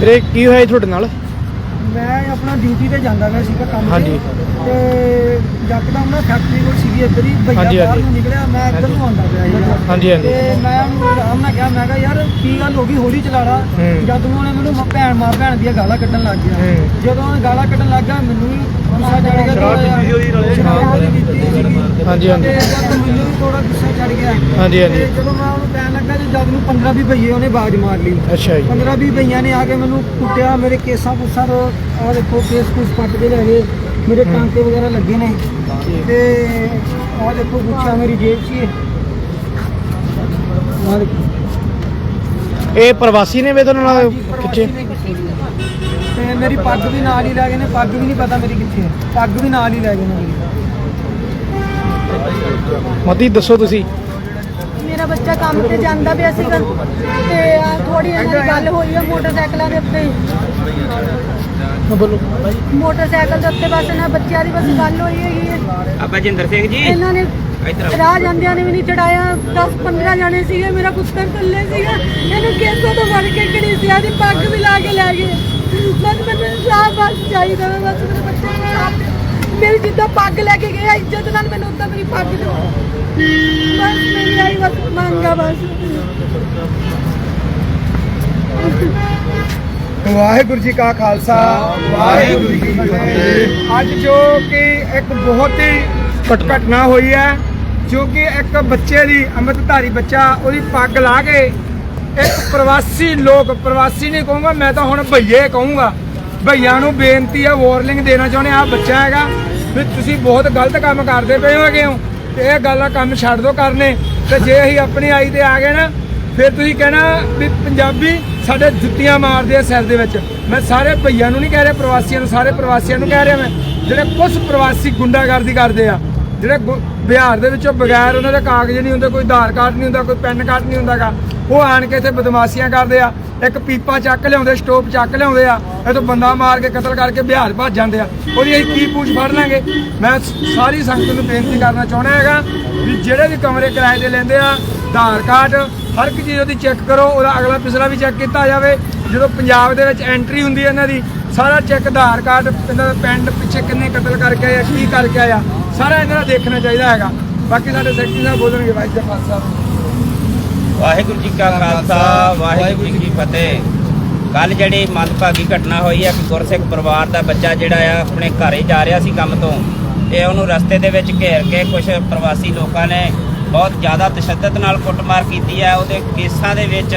ਵੀਰੇ ਕੀ ਹੋਇਆ ਜੀ ਤੁਹਾਡੇ ਨਾਲ ਮੈਂ ਆਪਣਾ ਡਿਊਟੀ ਤੇ ਜਾਂਦਾ ਪਿਆ ਸੀਗਾ ਕੰਮ ਹਾਂਜੀ। ਤੇ ਤੇ ਯਕਦਮ ਨਾ ਫੈਕਟਰੀ ਕੋਲ ਸੀਗੀ ਇੱਧਰ ਹੀ ਭਈਆ ਹਾਂਜੀ, ਬਾਹਰ ਹਾਂਜੀ। ਨੂੰ ਨਿਕਲਿਆ ਮੈਂ ਇੱਧਰ ਨੂੰ ਆਉਂਦਾ ਪਿਆ ਸੀਗਾ ਹਾਂਜੀ, ਹਾਂਜੀ। ਤੇ ਮੈਂ ਉਹਨੂੰ ਆਰਾਮ ਨਾਲ ਕਿਹਾ ਮੈਂ ਕਿਹਾ ਯਾਰ ਕੀ ਗੱਲ ਹੋ ਗਈ ਹੌਲੀ ਚਲਾ ਲਾ ਹੂੰ। ਜਦ ਨੂੰ ਉਹਨੇ ਮੈਨੂੰ ਮ- ਭੈਣ ਮਾਂ ਭੈਣ ਦੀਆਂ ਗਾਲਾਂ ਕੱਢਣ ਲੱਗ ਗਿਆ ਹੂੰ। ਜਦੋਂ ਉਹ ਗਾਲਾਂ ਕੱਢਣ ਲੱਗ ਗਿਆ ਮੈਨੂੰ ਵੀ ਗੁੱਸਾ ਚੜ ਗਿਆ ਸ਼ਰਾਬ ਥੋੜ੍ਹਾ ਪੀਤੀ ਹੋਈ ਨਾਲੇ। ਜਿਹਾ। ਸ਼ਰਾਬ ਵੀ ਪੀਤੀ ਸੀਗੀ ਹਾਂਜੀ, ਹਾਂਜੀ। ਤੇ ਜਦ ਮੈਨੂੰ ਵੀ ਥੋੜਾ ਗੁੱਸਾ ਚੜ ਗਿਆ ਹਾਂਜੀ, ਹਾਂਜੀ। ਤੇ ਜਦੋਂ ਮੈਂ ਉਹਨੂੰ ਕਹਿਣ ਲੱਗਾ ਤੇ ਜਦ ਨੂੰ 15 20 ਭਈਏ ਉਹਨੇ ਬਾਜ਼ ਮਾਰ ਲਈ ਅੱਛਾ ਜੀ 15 20 ਭਈਆਂ ਨੇ ਆ ਕੇ ਮੈਨੂੰ ਕੁੱਟਿਆ ਮੇਰੇ ਕੇਸਾਂ ਕੁੱਸਾਂ ਤੋਂ ਆ ਦੇਖੋ ਕੇਸ ਕੁਸ ਪੱਟ ਕੇ ਲੈ ਗਏ ਮੇਰੇ ਟਾਂਕੇ ਵਗੈਰਾ ਲੱਗੇ ਨੇ ਤੇ ਆ ਦੇਖੋ ਗੁੱਛਾ ਮੇਰੀ ਜੇਬ 'ਚ ਹੀ ਹੈ। ਆਹ ਦੇਖੋ। ਇਹ ਪ੍ਰਵਾਸੀ ਨੇ ਵੇ ਤੁਹਾਨੂੰ ਨਾਲ ਖਿੱਚੇ। ਤੇ ਮੇਰੀ ਪੱਗ ਵੀ ਨਾਲ ਹੀ ਲੈ ਗਏ ਨੇ ਪੱਗ ਵੀ ਨਹੀਂ ਪਤਾ ਮੇਰੀ ਕਿੱਥੇ ਹੈ। ਪੱਗ ਵੀ ਨਾਲ ਹੀ ਲੈ ਗਏ ਨੇ ਮੇਰੀ। ਮਤੀ ਦੱਸੋ ਤੁਸੀਂ। ਮੇਰਾ ਬੱਚਾ ਕੰਮ ਤੇ ਜਾਂਦਾ ਪਿਆ ਸੀਗਾ ਤੇ ਥੋੜੀ ਇਹਨਾਂ ਦੀ ਗੱਲ ਹੋਈ ਆ ਮੋਟਰਸਾਈਕਲਾਂ ਦੇ ਉੱਤੇ। ਬੋਲੋ ਮੋਟਰਸਾਈਕਲ ਦੇ ਉੱਤੇ ਬਸ ਇਹਨਾਂ ਬੱਚਿਆਂ ਦੀ ਬਸ ਗੱਲ ਹੋਈ ਹੈਗੀ ਹੈ। ਆਪਾਂ ਜਿੰਦਰ ਸਿੰਘ ਜੀ। ਇਹਨਾਂ ਨੇ ਇੱਧਰ ਆਓ। ਰਾਹ ਜਾਂਦਿਆਂ ਨੇ ਵੀ ਨਹੀਂ ਚੜਾਇਆ। 10 15 ਜਾਣੇ ਸੀਗੇ ਮੇਰਾ ਪੁੱਤਰ ਥੱਲੇ ਸੀਗਾ। ਇਹਨੂੰ ਕੇਸਾਂ ਤੋਂ ਫੜ ਕੇ ਘੜੀਸਿਆ ਦੀ ਪੱਗ ਵੀ ਲਾ ਕੇ ਲੈ ਗਏ। ਬਸ ਮੈਨੂੰ ਇਨਸਾਫ ਬਸ ਚਾਹੀਦਾ ਵਾ, ਬਸ ਮੇਰੇ ਬੱਚੇ ਨੂੰ ਇਨਸਾਫ। ਮੇਰੀ ਜਿੱਦਾਂ ਪੱਗ ਲੈ ਕੇ ਗਏ ਆ, ਇੱਜ਼ਤ ਨਾਲ ਮੈਨੂੰ ਉਦਾਂ ਮੇਰੀ ਪੱਗ ਦਿਓ। ਬਸ ਮੇਰੀ ਆਈ ਬਸ ਮੰਗਾ ਬਸ। ਵਾਹਿਗੁਰੂ ਜੀ ਕਾ ਖਾਲਸਾ। ਵਾਹਿਗੁਰੂ ਜੀ ਕੀ ਫਤਿਹ। ਅੱਜ ਜੋ ਕਿ ਇੱਕ ਬਹੁਤ ਹੀ ਘਟਨਾ ਹੋਈ ਹੈ ਜੋ ਕਿ ਇੱਕ ਬੱਚੇ ਦੀ ਅੰਮ੍ਰਿਤਧਾਰੀ ਬੱਚਾ ਉਹਦੀ ਪੱਗ ਲਾ ਕੇ ਇੱਕ ਪ੍ਰਵਾਸੀ ਲੋਕ ਪ੍ਰਵਾਸੀ ਨਹੀਂ ਕਹੂੰਗਾ ਮੈਂ ਤਾਂ ਹੁਣ ਭਈਏ ਕਹੂੰਗਾ। ਭਈਆਂ ਨੂੰ ਬੇਨਤੀ ਹੈ ਵਾਰਨਿੰਗ ਦੇਣਾ ਚਾਹੁੰਦੇ ਆ ਬੱਚਾ ਹੈਗਾ ਵੀ ਤੁਸੀਂ ਬਹੁਤ ਗਲਤ ਕੰਮ ਕਰਦੇ ਪਏ ਹੋਗੇ ਹੋ ਤੇ ਇਹ ਗੱਲਾਂ ਕੰਮ ਛੱਡ ਦਿਓ ਕਰਨੇ। ਤੇ ਜੇ ਅਸੀਂ ਆਪਣੀ ਆਈ ਤੇ ਆ ਗਏ ਨਾ ਫਿਰ ਤੁਸੀਂ ਕਹਿਣਾ ਵੀ ਪੰਜਾਬੀ ਸਾਡੇ ਜੁੱਤੀਆਂ ਮਾਰਦੇ ਆ ਸਿਰ ਦੇ ਵਿੱਚ। ਮੈਂ ਸਾਰੇ ਭਈਆਂ ਨੂੰ ਨਹੀਂ ਕਹਿ ਰਿਹਾ, ਪ੍ਰਵਾਸੀਆਂ ਨੂੰ, ਸਾਰੇ ਪ੍ਰਵਾਸੀਆਂ ਨੂੰ ਕਹਿ ਰਿਹਾ ਮੈਂ। ਜਿਹੜੇ ਕੁਝ ਪ੍ਰਵਾਸੀ ਗੁੰਡਾਗਰਦੀ ਕਰਦੇ ਆ, ਜਿਹੜੇ ਗੁ- ਬਿਹਾਰ ਦੇ ਵਿੱਚੋਂ ਬਗੈਰ ਉਹਨਾਂ ਦੇ ਕਾਗਜ਼ ਨਹੀਂ ਹੁੰਦੇ, ਕੋਈ ਆਧਾਰ ਕਾਰਡ ਨਹੀਂ ਹੁੰਦਾ, ਕੋਈ ਪੈਨ ਕਾਰਡ ਨਹੀਂ ਹੁੰਦਾਗਾ। ਉਹ ਆਣ ਕੇ ਇੱਥੇ ਬਦਮਾਸ਼ੀਆਂ ਕਰਦੇ ਆ, ਇੱਕ ਪੀਪਾ ਚੱਕ ਲਿਆਉਂਦੇ, ਸਟੋਪ ਚੱਕ ਲਿਆਉਂਦੇ ਆ ਇਹ ਤੋਂ ਬੰਦਾ ਮਾਰ ਕੇ ਕਤਲ ਕਰਕੇ ਬਿਹਾਰ ਭੱਜ ਜਾਂਦੇ ਆ। ਉਹਦੀ ਅਸੀਂ ਕੀ ਪੂਛ ਫੜ ਲਾਂਗੇ? ਮੈਂ ਸਾਰੀ ਸੰਗਤ ਨੂੰ ਬੇਨਤੀ ਕਰਨਾ ਚਾਹੁੰਦਾ ਹੈਗਾ ਵੀ ਜਿਹੜੇ ਵੀ ਕਮਰੇ ਕਿਰਾਏ ਤੇ ਲੈਂਦੇ ਆ, ਆਧਾਰ ਕਾਰਡ ਹਰ ਇੱਕ ਚੀਜ਼ ਉਹਦੀ ਚੈੱਕ ਕਰੋ, ਉਹਦਾ ਅਗਲਾ ਪਿਛਲਾ ਵੀ ਚੈੱਕ ਕੀਤਾ ਜਾਵੇ। ਜਦੋਂ ਪੰਜਾਬ ਦੇ ਵਿੱਚ ਐਂਟਰੀ ਹੁੰਦੀ ਹੈ ਇਹਨਾਂ ਦੀ, ਸਾਰਾ ਚੈੱਕ ਆਧਾਰ ਕਾਰਡ, ਇਹਨਾਂ ਦਾ ਪਿੰਡ ਪਿੱਛੇ ਕਿੰਨੇ ਕਤਲ ਕਰਕੇ ਆਇਆ ਕੀ ਕਰਕੇ ਆਇਆ ਸਾਰਾ ਇਹਨਾਂ ਦਾ ਦੇਖਣਾ ਚਾਹੀਦਾ ਹੈਗਾ। ਬਾਕੀ ਸਾਡੇ ਸੈਕਟਰੀ ਸਾਹਿਬ ਬੋਲਣਗੇ, ਵਾਹਿਗੁਰੂ ਜੀ ਕਾ ਖਾਲਸਾ। ਵਾਹਿਗੁਰੂ ਜੀ ਕਾ ਖਾਲਸਾ, ਵਾਹਿਗੁਰੂ ਜੀ ਕੀ ਫਤਿਹ। ਕੱਲ ਜਿਹੜੀ ਮੰਦਭਾਗੀ ਘਟਨਾ ਹੋਈ ਹੈ ਕਿ ਗੁਰਸਿੱਖ ਪਰਿਵਾਰ ਦਾ ਬੱਚਾ ਜਿਹੜਾ ਆ, ਆਪਣੇ ਘਰੇ ਜਾ ਰਿਹਾ ਸੀ ਕੰਮ ਤੋਂ। ਤੇ ਉਹਨੂੰ ਰਸਤੇ ਦੇ ਵਿੱਚ ਘੇਰ ਕੇ ਕੁਝ ਪ੍ਰਵਾਸੀ ਲੋਕਾਂ ਨੇ ਬਹੁਤ ਜ਼ਿਆਦਾ ਤਸ਼ੱਦਦ ਨਾਲ ਕੁੱਟਮਾਰ ਕੀਤੀ ਹੈ। ਉਹਦੇ ਕੇਸਾਂ ਦੇ ਵਿੱਚ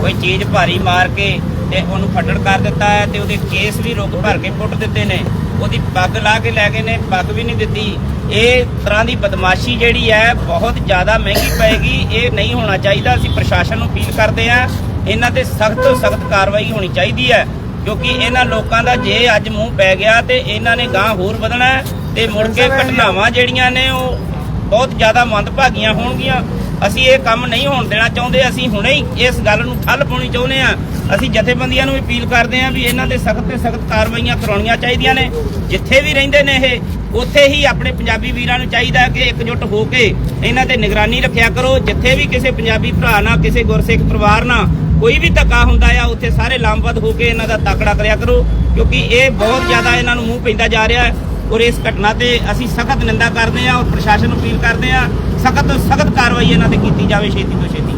ਕੋਈ ਚੀਜ਼ ਭਾਰੀ ਮਾਰ ਕੇ ਤੇ ਉਹਨੂੰ ਫੱਟੜ ਕਰ ਦਿੱਤਾ ਹੈ ਤੇ ਉਹਦੇ ਕੇਸ ਵੀ ਰੁਕ ਭਰ ਕੇ ਪੁੱਟ ਦਿੱਤੇ ਨੇ। ਉਹਦੀ ਪੱਗ ਲਾ ਕੇ ਲੈ ਗਏ ਨੇ ਪੱਗ ਵੀ ਨਹੀਂ ਦਿੱਤੀ। ਇਹ ਤਰ੍ਹਾਂ ਦੀ ਬਦਮਾਸ਼ੀ ਜਿਹੜੀ ਹੈ ਬਹੁਤ ਜ਼ਿਆਦਾ ਮਹਿੰਗੀ ਪਏਗੀ। ਇਹ ਨਹੀਂ ਹੋਣਾ ਚਾਹੀਦਾ। ਅਸੀਂ ਪ੍ਰਸ਼ਾਸਨ ਨੂੰ ਅਪੀਲ ਕਰਦੇ ਹਾਂ ਇਹਨਾਂ ਤੇ ਸਖਤ ਤੋਂ ਸਖਤ ਕਾਰਵਾਈ ਹੋਣੀ ਚਾਹੀਦੀ ਹੈ। ਕਿਉਂਕਿ ਇਹਨਾਂ ਲੋਕਾਂ ਦਾ ਜੇ ਅੱਜ ਮੂੰਹ ਪੈ ਗਿਆ ਤੇ ਇਹਨਾਂ ਨੇ ਗਾਂ ਹੋਰ ਵਧਣਾ ਤੇ ਮੁੜ ਕੇ ਘਟਨਾਵਾਂ ਜਿਹੜੀਆਂ ਨੇ ਉਹ ਬਹੁਤ ਜ਼ਿਆਦਾ ਮੰਦਭਾਗੀਆਂ ਹੋਣਗੀਆਂ। ਅਸੀਂ ਇਹ ਕੰਮ ਨਹੀਂ ਹੋਣ ਦੇਣਾ ਚਾਹੁੰਦੇ। ਅਸੀਂ ਹੁਣੇ ਹੀ ਇਸ ਗੱਲ ਨੂੰ ਠੱਲ ਪਾਉਣੀ ਚਾਹੁੰਦੇ ਆ ਅਸੀਂ ਜਥੇਬੰਦੀਆਂ ਨੂੰ ਅਪੀਲ ਕਰਦੇ ਆ ਵੀ ਇਹਨਾਂ ਤੇ ਸਖਤ ਤੇ ਸਖਤ ਕਾਰਵਾਈਆਂ ਕਰਾਉਣੀਆਂ ਚਾਹੀਦੀਆਂ ਨੇ। ਜਿੱਥੇ ਵੀ ਰਹਿੰਦੇ ਨੇ ਇਹ, ਉੱਥੇ ਹੀ ਆਪਣੇ ਪੰਜਾਬੀ ਵੀਰਾਂ ਨੂੰ ਚਾਹੀਦਾ ਕਿ ਇਕਜੁੱਟ ਹੋ ਕੇ ਇਹਨਾਂ ਤੇ ਨਿਗਰਾਨੀ ਰੱਖਿਆ ਕਰੋ। ਜਿੱਥੇ ਵੀ ਕਿਸੇ ਪੰਜਾਬੀ ਭਰਾ ਨਾਲ, ਕਿਸੇ ਗੁਰਸਿੱਖ ਪਰਿਵਾਰ ਨਾਲ ਕੋਈ ਵੀ ਧੱਕਾ ਹੁੰਦਾ ਆ, ਉੱਥੇ ਸਾਰੇ ਲਾਮਬੱਧ ਹੋ ਕੇ ਇਹਨਾਂ ਦਾ ਤਾਕੜਾ ਕਰਿਆ ਕਰੋ। ਕਿਉਂਕਿ ਇਹ ਬਹੁਤ ਜ਼ਿਆਦਾ ਇਹਨਾਂ ਨੂੰ ਮੂੰਹ ਪੈਂਦਾ ਜਾ ਰਿਹਾ ਹੈ। ਔਰ ਇਸ ਘਟਨਾ ਤੇ ਅਸੀਂ ਸਖਤ ਨਿੰਦਾ ਕਰਦੇ ਹਾਂ ਔਰ ਪ੍ਰਸ਼ਾਸਨ ਨੂੰ ਅਪੀਲ ਕਰਦੇ ਹਾਂ ਸਖਤ ਤੋਂ ਸਖਤ ਕਾਰਵਾਈ ਇਹਨਾਂ ਤੇ ਕੀਤੀ ਜਾਵੇ ਛੇਤੀ ਤੋਂ ਛੇਤੀ।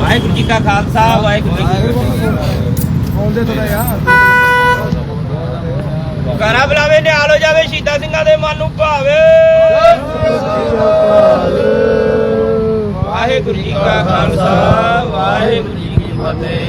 ਵਾਹਿਗੁਰੂ ਜੀ ਕਾ ਖਾਲਸਾ ਵਾਹਿਗੁਰੂ ਜੀ ਕੀ ਬੋਲਦੇ ਥੋੜਾ ਯਾਰ ਕਰਾ ਬੁਲਾਵੇ ਨਿਹਾਲ ਹੋ ਜਾਵੇ ਸ਼ਹੀਦਾਂ ਸਿੰਘਾਂ ਦੇ ਮਨ ਨੂੰ ਭਾਵੇ। ਵਾਹਿਗੁਰੂ ਜੀ ਕਾ ਖਾਲਸਾ ਵਾਹਿਗੁਰੂ ਜੀ ਕੀ ਫਤਿਹ।